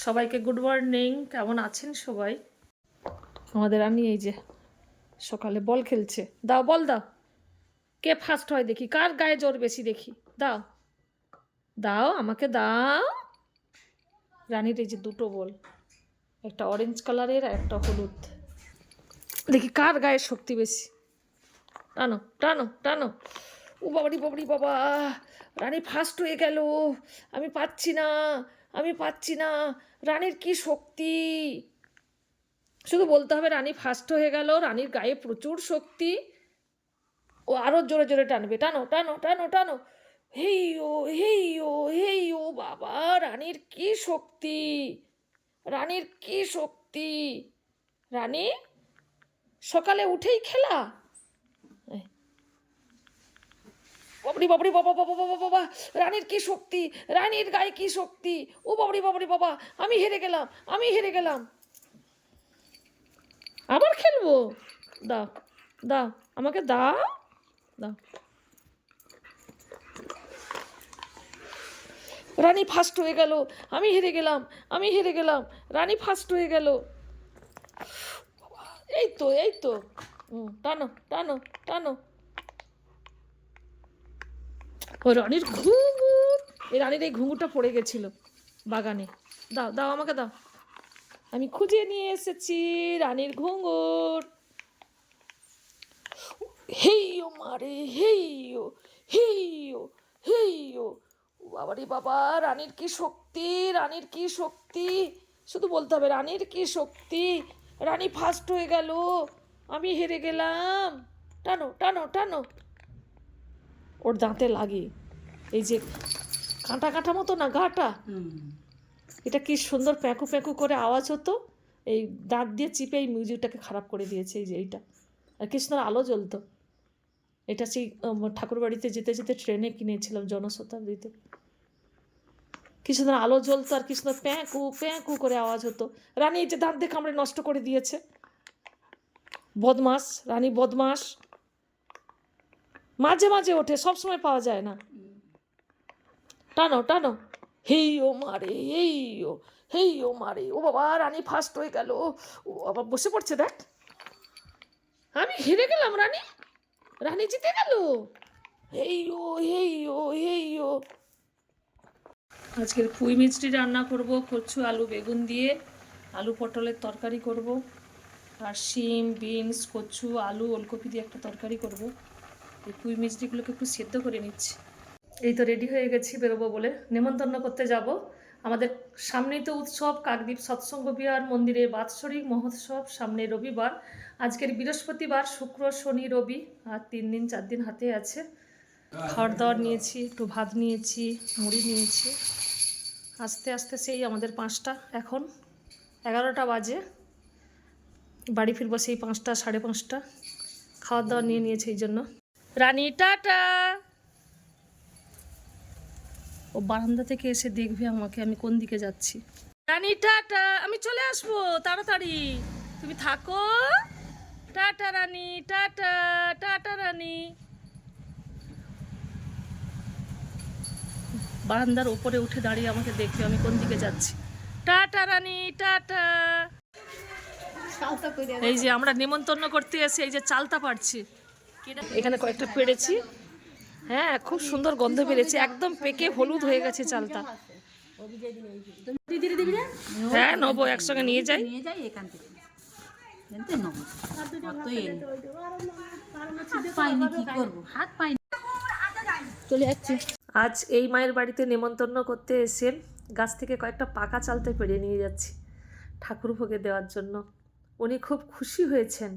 সবাইকে good morning. কেমন আছেন সবাই? আমাদের আমি এই যে সকালে বল খেলছে। দাও, বল দাও। কে ফার্স্ট হয় দেখি? কার গায়ে জোর বেশি দেখি? দাও। দাও, আমাকে দাও। রানীর এই যে দুটো বল। একটা অরেঞ্জ কালারের আর একটা হলুদ। দেখি কার গায়ে শক্তি বেশি। টানো টানো টানো। ও বাবারি বাবারি, বাবা। রানী ফার্স্ট হয়ে গেল। আমি পাচ্ছি না। আমি পাচ্ছি না। রানীর কি শক্তি? শুধু বলতে হবে, রানী ফার্স্ট হয়ে গেল, রানীর গায়ে প্রচুর শক্তি। ও আরও জোরে জোরে টানবে। টানো টানো টানো টানো। হেই ও হেই ও হেই ও বাবা, রানীর কি শক্তি? রানীর কি শক্তি? রানী, সকালে উঠেই খেলা এই। বাবরি বাবরি বাবা বাবা বাবা বাবা রানীর কি শক্তি? রানীর গায়ে কি শক্তি? ও বাবরি বাবরি বাবা আমি হেরে গেলাম আমি হেরে গেলাম। আবার খেলব? দাও দাও আমাকে দাও দাও। রানী ফার্স্ট হয়ে গেল আমি হেরে গেলাম আমি হেরে গেলাম রানী ফার্স্ট হয়ে গেল। এই তো এই তো। হুম, টানো টানো টানো। ও রানীর ঘুঙুর। এই রানীর এই ঘুঙুরটা পড়ে গেছিল বাগানে। দাও দাও আমাকে দাও। আমি খুঁজে নিয়ে এসেছি রানীর ঘুঙুর। হেইও মারে হেইও হেইও হেইও। বাবারে বাবা রানীর কি শক্তি, রানীর কি শক্তি? শুধু বলতে হবে, রানীর কি শক্তি? রানী ফার্স্ট হয়ে গেল। আমি হেরে গেলাম। টানো টানো টানো। ওর দাঁতে লাগে। এই যে কাঁটা কাঁটা মতো না গাটা এটা কি সুন্দর প্যাঁকু প্যাঁকু করে আওয়াজ হতো? এই দাঁত দিয়ে চিপে এই মিউজিকটাকে খারাপ করে দিয়েছে এই যে এইটা। আর কি সুন্দর আলো জ্বলতো। এটা সেই ঠাকুরবাড়িতে যেতে যেতে ট্রেনে কিনেছিলাম জনশতাব্দীতে। সুন্দর আলো জ্বলতো আর কি সুন্দর প্যাঁকু প্যাঁকু করে আওয়াজ হতো। রানী এই যে দাঁত দিয়ে কামড়ে নষ্ট করে দিয়েছে। বদমাস, রানী বদমাস। মাঝে মাঝে ওঠে, সবসময় পাওয়া যায় না। টানো টানো। হেই ও মারে হেই ও হেই ও মারে ও বাবা, রানী ফার্স্ট হয়ে গেল। ও আবার বসে পড়ছে, দেখ। আমি হেরে গেলাম, রানী। রানী জিতে গেল। হেই ও হেই ও হেই ও। আজকের পুঁই মিষ্টি রান্না করব, কচু, আলু, বেগুন দিয়ে। আলু পটলের তরকারি করব। আর শিম, বিনস, কচু, আলু, ওলকপি দিয়ে একটা তরকারি করব। এই পুঁই মিষ্টিগুলোকে একটু সেদ্ধ করে নিচ্ছি। এই তো রেডি হয়ে গেছি বেরোবো বলে। নেমন্তন্ন করতে যাব। আমাদের সামনেই তো উৎসব, কাকদ্বীপ, সৎসঙ্গ বিহার মন্দিরে বাৎসরিক মহোৎসব সামনে রবিবার। আজকের বৃহস্পতিবার, শুক্র, শনি, রবি, আর তিন দিন, চার দিন হাতে আছে। খাওয়ার দাওয়ার নিয়েছি, একটু ভাত নিয়েছি, মুড়ি নিয়েছি। আস্তে আস্তে সেই আমাদের পাঁচটা। এখন এগারোটা বাজে। বাড়ি ফিরবো সেই পাঁচটা, সাড়ে পাঁচটা। খাওয়ার দাওয়ার নিয়ে নিয়েছে এই জন্য। রানী টাটা। ও বারান্দা থেকে এসে দেখবে আমাকে আমি কোন দিকে যাচ্ছি। রানী টাটা। আমি চলে আসব তাড়াতাড়ি। তুমি থাকো। Tata Rani tata tata Rani. বারান্দার উপরে উঠে দাঁড়িয়ে আমাকে দেখবে আমি কোন দিকে যাচ্ছি। Tata Rani tata. এই যে আমরা নিমন্ত্রণ করতে এসে এই যে চালতা পারছি এখানে কয়েকটা পেড়েছি হ্যাঁ খুব সুন্দর গন্ধ পেরেছি একদম পেকে হলুদ হয়ে গেছে চালটা। হ্যাঁ নেব একসঙ্গে নিয়ে যাই। নিয়ে এখান থেকে। আজ এই মায়ের বাড়িতে নেমন্তন্ন করতে এসে গাছ থেকে কয়েকটা পাকা চালতে পেরে নিয়ে যাচ্ছি ঠাকুর ভোগে দেওয়ার জন্য। উনি খুব খুশি হয়েছেন।